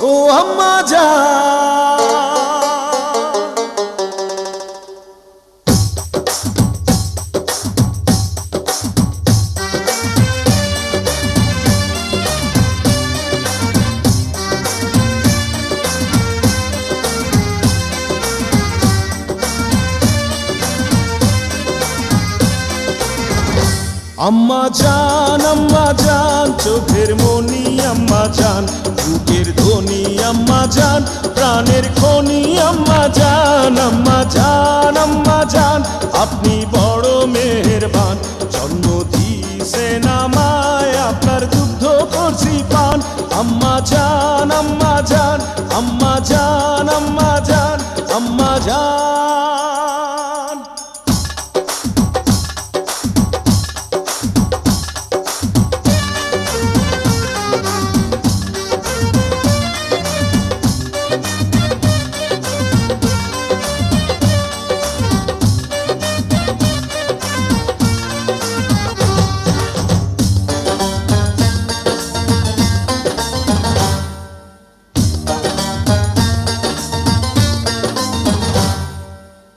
ও আম্মা যা। আম্মা জান আম্মা জান চোখের মনি আম্মা জান জান, প্রাণের খনি আম্মা জান আম্মা জান আম্মা জান। আপনি বড় মেহেরবান, জন্ম দিয়েছেন আমায় আপনার দুগ্ধ করছি পান আম্মা জান আম্মা জান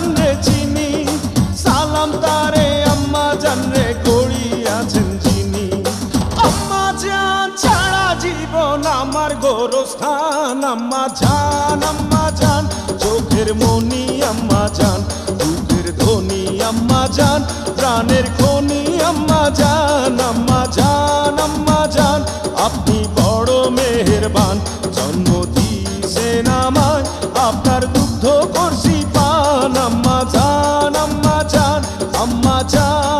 জানরে চিনি। সালাম তারে আম্মা জানরে করি আছেন চিনি আম্মা জান ছাড়া জীবন আমার গোরস্থান। আম্মা জান আম্মা জান, চোখের মনি আম্মা জান, বুকের ধ্বনি আম্মা জান, প্রাণের খনি আম্মা জান আম্মা জান আম্মা জান। আপনি বড় মেহেরবান, জন্ম দিয়েছেন আমায়। আপনার দুগ্ধ আম্মা জান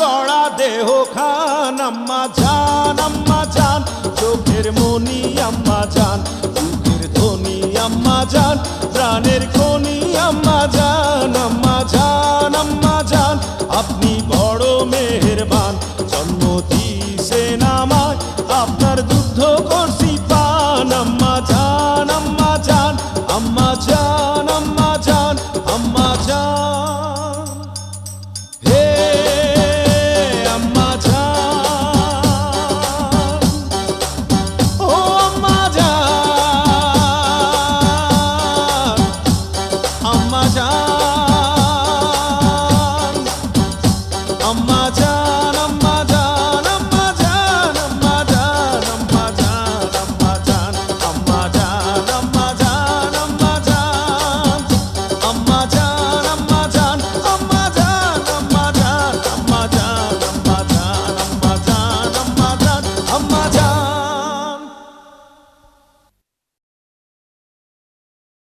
গড়া দেহ খান, আম্মা জান আম্মা জান চোখের মনি, আম্মা জান বুকের ধ্বনি আম্মা জান প্রাণের খনি আম্মা